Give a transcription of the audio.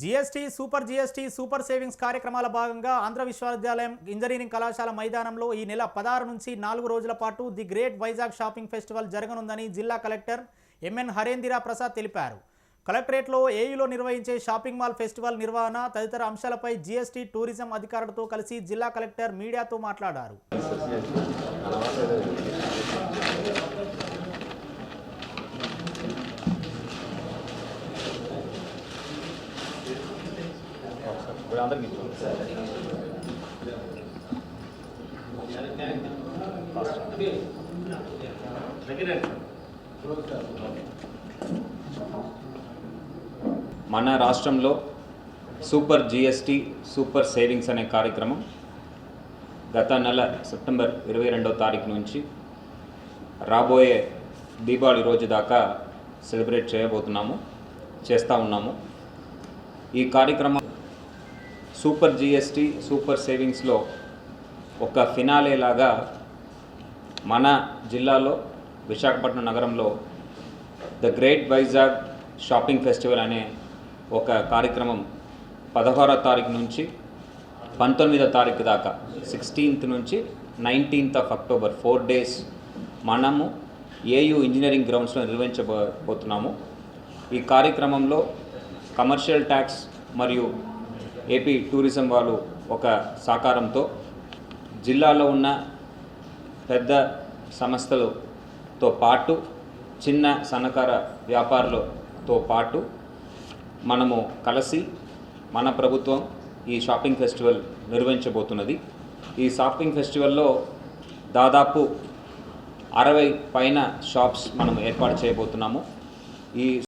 GST super GST super savings కార్యక్రమాల భాగంగా ఆంధ్ర విశ్వవిద్యాలయం ఇంజనీరింగ్ కళాశాల మైదానంలో ఈ నెల పదహారు నుంచి నాలుగు రోజుల పాటు the great Vizag shopping festival జరగనుందని జిల్లా కలెక్టర్ ఎంఎన్ హరేందిరా ప్రసాద్ తెలిపారు. కలెక్టరేట్లో ఏయులో నిర్వహించే షాపింగ్ మాల్ ఫెస్టివల్ నిర్వహణ తదితర అంశాలపై జీఎస్టీ టూరిజం అధికారులతో కలిసి జిల్లా కలెక్టర్ మీడియాతో మాట్లాడారు. మన రాష్ట్రంలో సూపర్ జిఎస్టీ సూపర్ సేవింగ్స్ అనే కార్యక్రమం గత నెల సెప్టెంబర్ ఇరవై రెండవ తారీఖు నుంచి రాబోయే దీపావళి రోజు దాకా సెలబ్రేట్ చేయబోతున్నాము చేస్తూ ఉన్నాము. ఈ కార్యక్రమం సూపర్ జిఎస్టీ సూపర్ సేవింగ్స్లో ఒక ఫినాలే లాగా మన జిల్లాలో విశాఖపట్నం నగరంలో the great Vizag shopping festival అనే ఒక కార్యక్రమం పదహారో తారీఖు నుంచి పంతొమ్మిదో తారీఖు దాకా సిక్స్టీన్త్ నుంచి nineteenth of October four days మనము ఏయు ఇంజనీరింగ్ గ్రౌండ్స్లో నిర్వహించబోతున్నాము ఈ కార్యక్రమంలో కమర్షియల్ ట్యాక్స్ మరియు ఏపీ టూరిజం వాళ్ళు ఒక సహకారంతో జిల్లాలో ఉన్న పెద్ద సంస్థలతో పాటు చిన్న సన్నకార వ్యాపారులతో పాటు మనము కలిసి మన ప్రభుత్వం ఈ షాపింగ్ ఫెస్టివల్ నిర్వహించబోతున్నది. ఈ షాపింగ్ ఫెస్టివల్లో దాదాపు అరవై పైన షాప్స్ మనం ఏర్పాటు చేయబోతున్నాము. ఈ